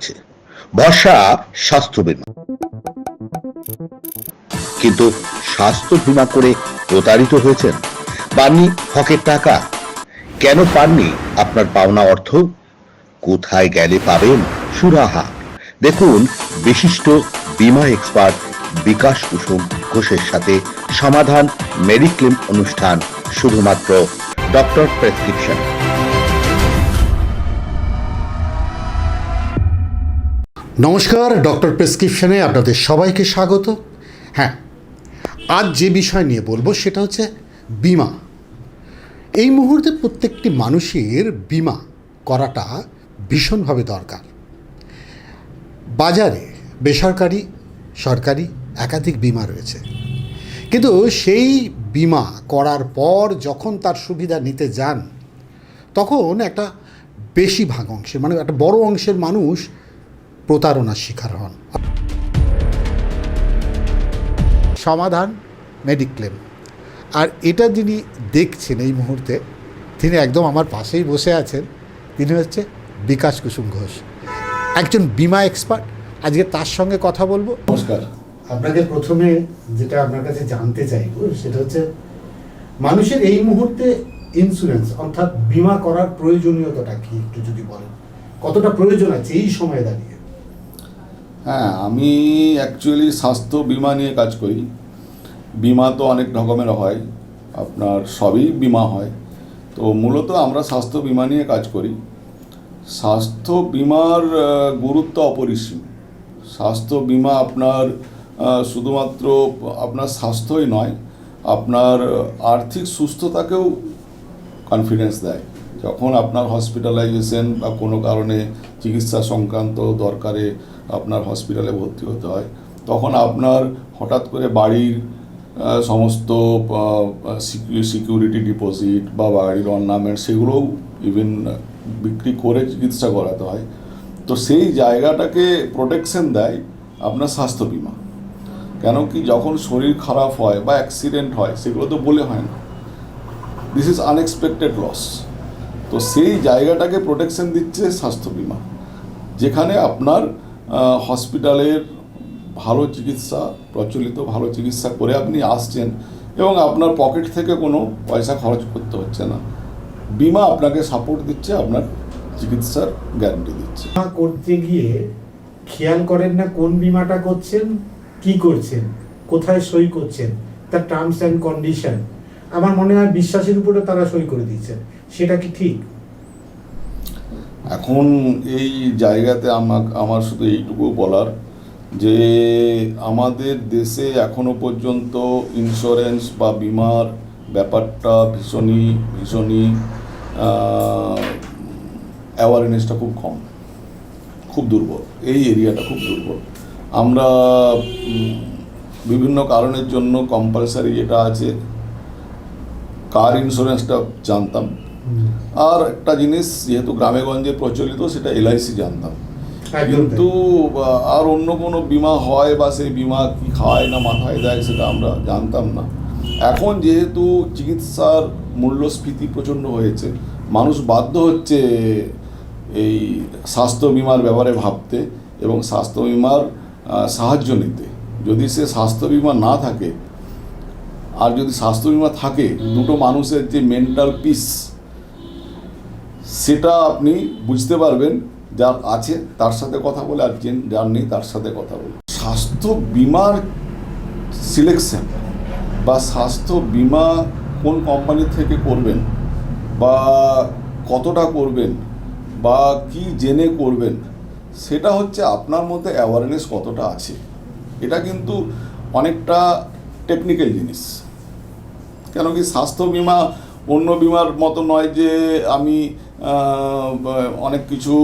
রয়েছে ভরসা স্বাস্থ্য বীমা কিন্তু স্বাস্থ্য বীমা করে প্রতারিত হয়েছেন পাননি হকের টাকা। কেন পাননি? আপনার পাওনা অর্থ? কোথায় গেলে পাবেন? সুরাহা। দেখুন বিশিষ্ট বীমা এক্সপার্ট বিকাশ কুসুম ঘোষের সাথে সমাধান মেডিক্লেম অনুষ্ঠান শুধুমাত্র ডক্টর প্রেসক্রিপশন। নমস্কার, ডক্টর প্রেসক্রিপশনে আপনাদের সবাইকে স্বাগত। হ্যাঁ আজ যে বিষয় নিয়ে বলব সেটা হচ্ছে বিমা। এই মুহূর্তে প্রত্যেকটি মানুষের বিমা করাটা ভীষণভাবে দরকার। বাজারে বেসরকারি, সরকারি, একাধিক বিমা রয়েছে। কিন্তু সেই বিমা করার পর যখন তার সুবিধা নিতে যান, তখন একটা বেশি ভাগ অংশের মানে একটা বড় অংশের মানুষ প্রতারণার শিকার হন। সমাধান মেডিক্লেম। আর এটা যিনি দেখছেন এই মুহূর্তে, তিনি একদম আমার পাশেই বসে আছেন, তিনি হচ্ছে বিকাশ কুসুম ঘোষ। একজন বিমা এক্সপার্ট। আজকে তার সঙ্গে কথা বলব। নমস্কার। আপনাকে প্রথমে যেটা আপনার কাছে জানতে চাইব, সেটা হচ্ছে মানুষের এই মুহূর্তে ইন্স্যুরেন্স অর্থাৎ বিমা করার প্রয়োজনীয়তাটা কি, একটু যদি বলেন। কতটা প্রয়োজন আছে এই সময়ে দাঁড়িয়ে? হ্যাঁ আমি অ্যাকচুয়ালি স্বাস্থ্য বিমা নিয়ে কাজ করি। বিমা তো অনেক রকমের হয়, আপনার সবই বিমা হয়। তো মূলত আমরা স্বাস্থ্য বিমা নিয়ে কাজ করি। স্বাস্থ্য বিমার গুরুত্ব অপরিসীম। স্বাস্থ্য বিমা আপনার শুধুমাত্র আপনার স্বাস্থ্যই নয়, আপনার আর্থিক সুস্থতাকেও কনফিডেন্স দেয়। যখন আপনার হসপিটালাইজেশন বা কোনো কারণে চিকিৎসা সংক্রান্ত দরকারে আপনার হসপিটালে ভর্তি হতে হয়, তখন আপনার হঠাৎ করে বাড়ির সমস্ত সিকিউরিটি ডিপোজিট বা বাড়ির অর্নামেন্ট সেগুলোও ইভেন বিক্রি করে চিকিৎসা করাতে হয়। তো সেই জায়গাটাকে প্রোটেকশন দেয় আপনার স্বাস্থ্য বিমা। কেন কি যখন শরীর খারাপ হয় বা অ্যাক্সিডেন্ট হয়, সেগুলো তো বলে হয় না। দিস ইজ আনএক্সপেক্টেড লস তো সেই জায়গাটাকে প্রোটেকশন দিচ্ছে স্বাস্থ্য বিমা, যেখানে আপনার হসপিটালের ভালো চিকিৎসা, প্রচলিত ভালো চিকিৎসা করে আপনি আসছেন এবং আপনার পকেট থেকে কোনো পয়সা খরচ করতে হচ্ছে না। বিমা আপনাকে সাপোর্ট দিচ্ছে, আপনার চিকিৎসার গ্যারান্টি দিচ্ছে। করতে গিয়ে খেয়াল করেন না কোন বিমাটা করছেন, কি করছেন, কোথায় সই করছেন, তার টার্মস অ্যান্ড কন্ডিশন আমার মনে হয় বিশ্বাসের উপরে তারা সই করে দিচ্ছেন সেটা কি ঠিক? এখন এই জায়গাতে আমার আমার শুধু এইটুকু বলার যে আমাদের দেশে এখনও পর্যন্ত ইন্স্যুরেন্স বা বিমার ব্যাপারটা ভীষণই ভীষণই অ্যাওয়ারনেসটা খুব কম। খুব দুর্বল। এই এরিয়াটা খুব দুর্বল। আমরা বিভিন্ন কারণের জন্য কম্পালসারি যেটা আছে কার ইন্স্যুরেন্সটা জানতাম। আর একটা জিনিস যেহেতু গ্রামে গঞ্জে প্রচলিত সেটা এলআইসি জানতাম। কিন্তু আর অন্য কোনো বিমা হয় বা সেই বিমা কি খায় না মাথায় দেয় সেটা আমরা জানতাম না। এখন যেহেতু চিকিৎসার মূল্যস্ফীতি প্রচণ্ড হয়েছে মানুষ বাধ্য হচ্ছে এই স্বাস্থ্য বিমার ব্যাপারে ভাবতে এবং স্বাস্থ্য বিমার সাহায্য নিতে। যদি সে স্বাস্থ্য বিমা না থাকে আর যদি স্বাস্থ্য বিমা থাকে দুটো মানুষের যে মেন্টাল পিস সেটা আপনি বুঝতে পারবেন, যার আছে তার সাথে কথা বলে, আর যে যার নেই তার সাথে কথা বলে। স্বাস্থ্য বিমার সিলেকশন বা স্বাস্থ্য বিমা কোন কোম্পানি থেকে করবেন বা কতটা করবেন বা কি জেনে করবেন, সেটা হচ্ছে আপনার মধ্যে অ্যাওয়ারনেস কতটা আছে। এটা কিন্তু অনেকটা টেকনিক্যাল জিনিস। কেন কি স্বাস্থ্য বিমা অন্য বিমার মতো নয় যে আমি অনেক কিছু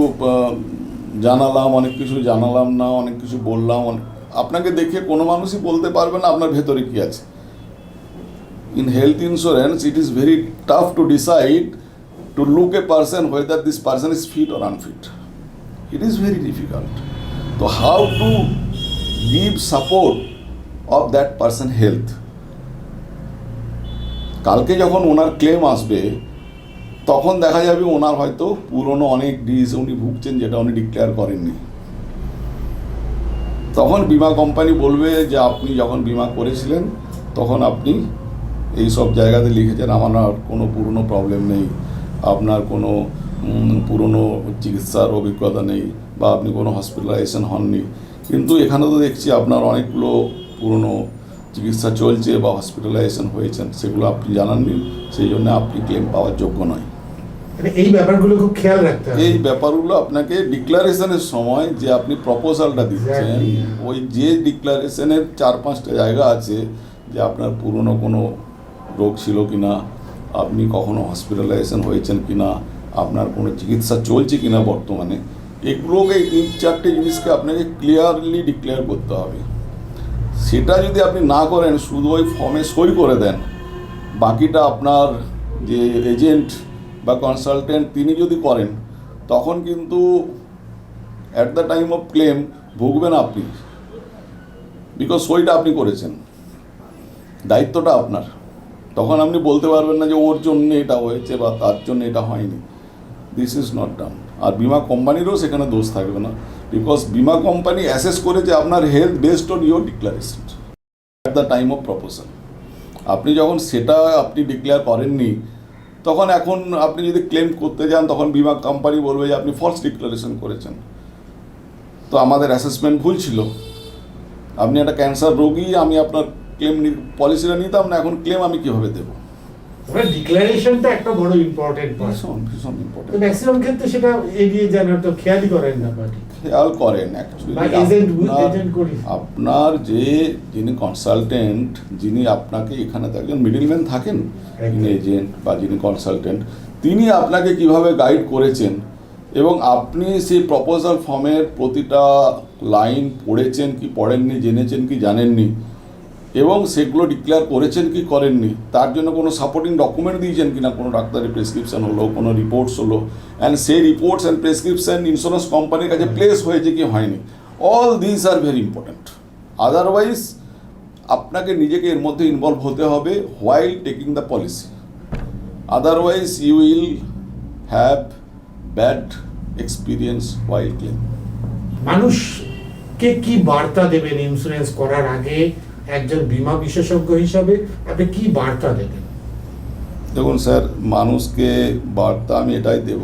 জানালাম, অনেক কিছু জানালাম না, অনেক কিছু বললাম আপনাকে দেখে কোনো মানুষই বলতে পারবে না আপনার ভেতরে কি আছে। In health insurance it is very tough to decide to look a person whether this person is fit or unfit. It is very difficult. So, how to give support of that person health? কালকে যখন ওনার claim আসবে তখন দেখা যাবে ওনার হয়তো পুরনো অনেক dish উনি ভুগছেন যেটা উনি ডিক্লেয়ার করেননি। তখন বিমা কোম্পানি বলবে যে, আপনি যখন বিমা করেছিলেন, তখন আপনি এই সব জায়গাতে লিখেছেন, আমার কোনো পুরনো প্রবলেম নেই, আপনার কোনো পুরনো চিকিৎসার অভিজ্ঞতা নেই, বা আপনি কোনো হসপিটালাইজেশন হননি। কিন্তু এখানে তো দেখছি আপনার অনেকগুলো পুরনো চিকিৎসা চলছে বা হসপিটালাইজেশন হয়েছেন, সেগুলো আপনি জানাননি, সেই জন্য আপনি ক্লেম পাওয়ার যোগ্য নয়। এই ব্যাপারগুলো খুব খেয়াল রাখতে হবে। এই ব্যাপারগুলো আপনাকে ডিক্লারেশনের সময় যে আপনি প্রপোজালটা দিচ্ছেন ওই যে ডিক্লারেশনের চার পাঁচটা জায়গা আছে যে আপনার পুরনো কোনো রোগ ছিল কি না আপনি কখনো হসপিটালাইজেশন হয়েছেন কি না আপনার কোনো চিকিৎসা চলছে কি না বর্তমানে এগুলোকে এই তিন চারটে জিনিসকে আপনাকে ক্লিয়ারলি ডিক্লেয়ার করতে হবে। সেটা যদি আপনি না করেন শুধু ওই ফর্মে সই করে দেন বাকিটা আপনার যে এজেন্ট বা কনসালটেন্ট তিনি যদি করেন, তখন কিন্তু at the time of claim ভুগবেন আপনি। বিকজ সইটা আপনি করেছেন। দায়িত্বটা আপনার। তখন আপনি বলতে পারবেন না যে ওর জন্য এটা হয়েছে বা তার জন্য এটা হয়নি। দিস ইজ নট ডান আর বিমা কোম্পানিরও সেখানে দোষ থাকবে না। বিকজ বিমা কোম্পানি অ্যাসেস করেছে আপনার health based on your declaration at the time of proposal আপনি যখন সেটা আপনি ডিক্লেয়ার করেননি তখন এখন আপনি যদি ক্লেম করতে যান তখন বিমা কোম্পানি বলবে যে আপনি ফলস ডিক্লারেশন করেছেন। তো আমাদের অ্যাসেসমেন্ট ভুল ছিল। আপনি একটা ক্যান্সার রোগী আমি আপনার ক্লেম পলিসিটা নিতাম না এখন ক্লেম আমি কীভাবে দেবো? ডিক্লারেশনটা একটা বড় ইম্পর্টেন্ট ভীষণ ভীষণ ইম্পর্টেন্ট ম্যাক্সিমাম ক্ষেত্রে সেটা এড়িয়ে যান তো খেয়ালই করেন না পার্টি খেয়াল করেন। আপনার যে যিনি কনসালটেন্ট যিনি আপনাকে এখানে থাকেন মিডিলম্যান থাকেন যিনি এজেন্ট বা যিনি কনসালটেন্ট তিনি আপনাকে কীভাবে গাইড করেছেন? এবং আপনি সেই প্রপোজাল ফর্মের প্রতিটা লাইন পড়েছেন কি পড়েননি জেনেছেন কি জানেননি? এবং সেগুলো ডিক্লেয়ার করেছেন কি করেননি, তার জন্য কোনো সাপোর্টিং ডকুমেন্ট দিয়েছেন কিনা, কোনো ডাক্তারের প্রেসক্রিপশন হলো, কোনো রিপোর্টস হলো অ্যান্ড সেই রিপোর্টস অ্যান্ড প্রেসক্রিপশন ইন্স্যুরেন্স কোম্পানির কাছে প্লেস হয়েছে কি হয়নি। All this are very important otherwise আপনাকে নিজেকে এর মধ্যে ইনভলভ হতে হবে while taking the policy otherwise you will have bad experience while claim মানুষকে কি বার্তা দেবেন ইন্স্যুরেন্স করার আগে? একজন বীমা বিশেষজ্ঞ হিসাবে আপনি কি বার্তা দেবেন? দেখুন স্যার, মানুষকে বার্তা আমি এটাই দেব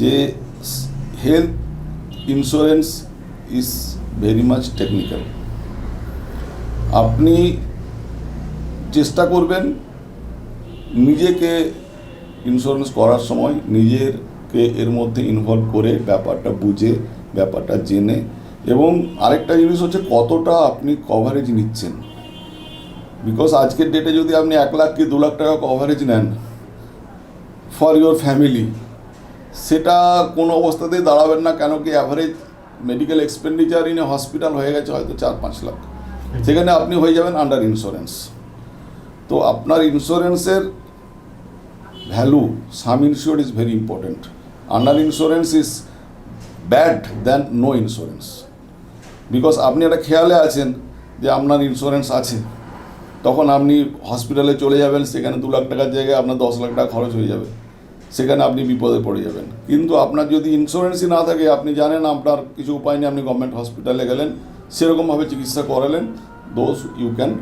যে health insurance is very much technical আপনি চেষ্টা করবেন নিজেকে ইন্স্যুরেন্স করার সময় নিজেরকে এর মধ্যে ইনভলভ করে ব্যাপারটা বুঝে, ব্যাপারটা জেনে এবং আরেকটা জিনিস হচ্ছে কতটা আপনি কভারেজ নিচ্ছেন। বিকজ আজকের ডেটে যদি আপনি এক লাখ কি দু লাখ টাকা কভারেজ নেন ফর ইউর ফ্যামিলি সেটা কোনো অবস্থাতেই দাঁড়াবেন না, কেন কি average medical expenditure in hospital হয়ে গেছে হয়তো চার পাঁচ লাখ। সেখানে আপনি হয়ে যাবেন আন্ডার ইন্স্যুরেন্স তো আপনার ইন্স্যুরেন্সের value sum insure is very important under insurance is bad than no insurance because আপনি একটা খেয়ালে আছেন যে আপনার ইন্স্যুরেন্স আছে, তখন আপনি হসপিটালে চলে যাবেন, সেখানে দু লাখ টাকার জায়গায় আপনার দশ লাখ টাকা খরচ হয়ে যাবে। সেখানে আপনি বিপদে পড়ে যাবেন। কিন্তু আপনার যদি ইন্স্যুরেন্সই না থাকে, আপনি জানেন আপনার কিছু উপায় নেই, আপনি গভর্নমেন্ট হসপিটালে গেলেন, সেরকমভাবে চিকিৎসা করালেন দোজ ইউ ক্যান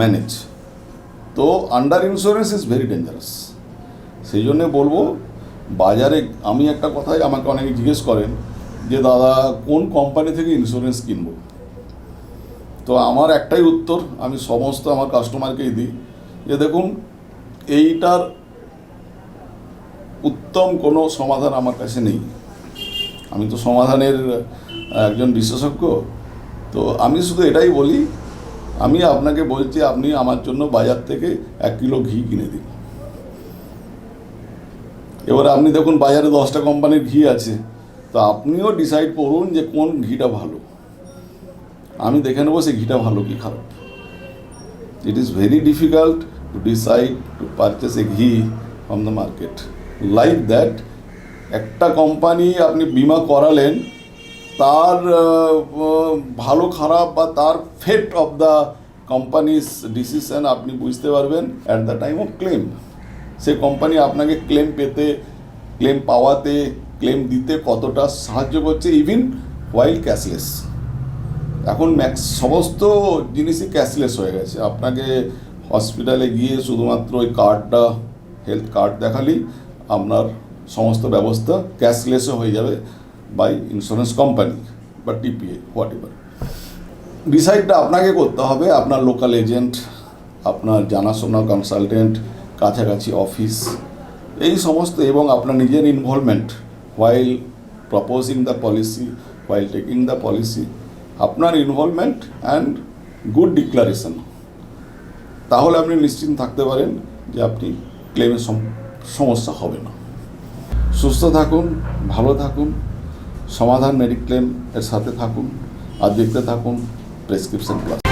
ম্যানেজ তো under insurance is very dangerous সেই জন্যে বলব, বাজারে আমি একটা কথাই আমাকে অনেকে জিজ্ঞেস করেন যে দাদা, কোন কোম্পানি থেকে ইন্স্যুরেন্স কিনব? তো আমার একটাই উত্তর, আমি সমস্ত আমার কাস্টমারকেই দিই যে দেখুন, এইটার উত্তম কোনো সমাধান আমার কাছে নেই। আমি তো সমাধানের একজন বিশেষজ্ঞ। তো আমি শুধু এটাই বলি, আমি আপনাকে বলছি, আপনি আমার জন্য বাজার থেকে এক কিলো ঘি কিনে দিন। এবার আপনি দেখুন, বাজারে দশটা কোম্পানির ঘি আছে। তো আপনিও ডিসাইড করুন যে কোন ঘিটা ভালো। আমি দেখে নেব সেই ঘিটা ভালো কি খারাপ। It is very difficult to decide to purchase a ghee from the market like that একটা কোম্পানি আপনি বিমা করালেন, তার ভালো খারাপ বা তার fate of the companies decision আপনি বুঝতে পারবেন at the time of claim say company আপনাকে ক্লেম পেতে ক্লেম পাওয়াতে ক্লেম দিতে কতটা সাহায্য করছে ইভিন ওয়াইল ক্যাশলেস এখন ম্যাক্স সমস্ত জিনিসই ক্যাশলেস হয়ে গেছে। আপনাকে হসপিটালে গিয়ে শুধুমাত্র ওই কার্ডটা হেলথ কার্ড দেখালেই আপনার সমস্ত ব্যবস্থা ক্যাশলেসও হয়ে যাবে বাই ইন্স্যুরেন্স কোম্পানি বা টিপিএ হোয়াট এভার ডিসাইডটা আপনাকে করতে হবে, আপনার লোকাল এজেন্ট আপনার জানাশোনা কনসালটেন্ট কাছাকাছি অফিস এই সমস্ত এবং আপনার নিজের involvement while proposing the policy while taking the policy আপনার ইনভলভমেন্ট অ্যান্ড গুড ডিক্লারেশন তাহলে আপনি নিশ্চিন্ত থাকতে পারেন যে আপনি ক্লেমের সম- সমস্যা হবে না। সুস্থ থাকুন, ভালো থাকুন, সমাধান মেডিক্লেম এর সাথে থাকুন, আর দেখতে থাকুন প্রেসক্রিপশন প্লাস